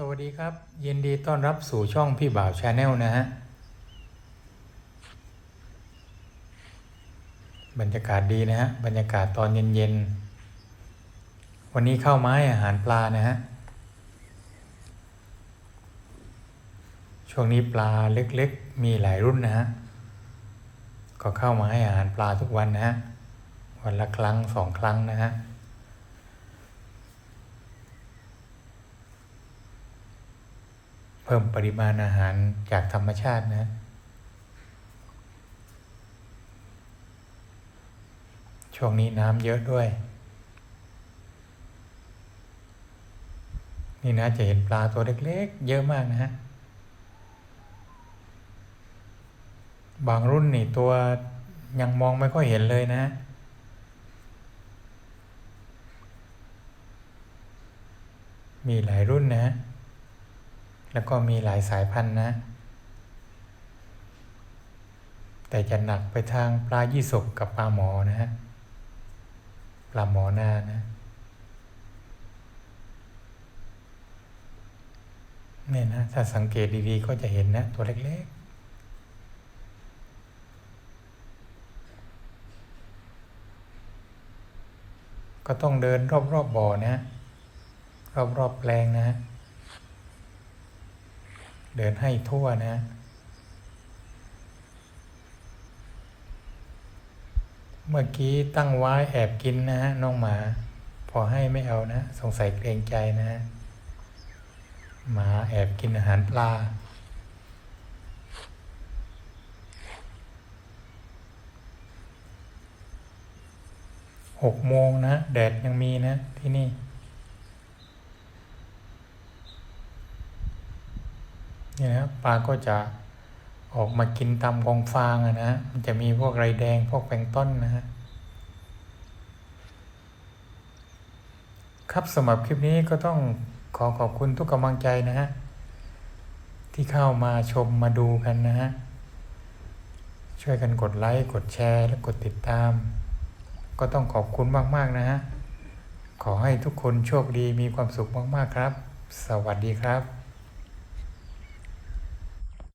สวัสดีครับ ยินดีต้อนรับสู่ช่องพี่บ่าวชาแนลนะฮะ บรรยากาศดีนะฮะ บรรยากาศตอนเย็นๆ วันนี้เข้าไม้อาหารปลานะฮะ ช่วงนี้ปลาเล็กๆ มีหลายรุ่นนะฮะ ก็เข้ามาให้อาหารปลาทุกวันนะฮะ วันละครั้งสองครั้งนะฮะ เพิ่มปริมาณอาหารจากธรรมชาตินะ ช่วงนี้น้ำเยอะด้วย นี่นะจะเห็นปลาตัวเล็กๆ เยอะมากนะฮะ บางรุ่นนี่ตัวยังมองไม่ค่อยเห็นเลยนะมีหลายรุ่นนะ แล้วก็มีหลายสายพันธุ์นะ แต่จะหนักไปทางปลายี่สกกับปลาหมอนะฮะ ปลาหมอนานะ เนี่ยนะ ถ้าสังเกตดีๆ ก็จะเห็นนะ ตัวเล็กๆ ก็ต้องเดินรอบๆบบ่อนะ รอบๆแปลงนะ เดินให้ทั่วนะเมื่อกี้ตั้งไว้แอบกินนะฮะน้องหมา พอให้ไม่เอานะ สงสัยเกรงใจนะ หมาแอบกินอาหารปลา หกโมงนะ แดดยังมีนะที่นี่ เนี่ยนะปลาก็จะออกมากินตามกองฟางอะนะมันจะมีพวกไรแดงพวกแปงต้นนะฮะครับสำหรับคลิปนี้ก็ต้องขอขอบคุณทุกกำลังใจนะฮะที่เข้ามาชมมาดูกันนะฮะช่วยกันกดไลค์กดแชร์และกดติดตาม ก็ต้องขอบคุณมาก ๆ นะฮะขอให้ทุกคนโชคดีมีความสุขมาก ๆ ครับ สวัสดีครับ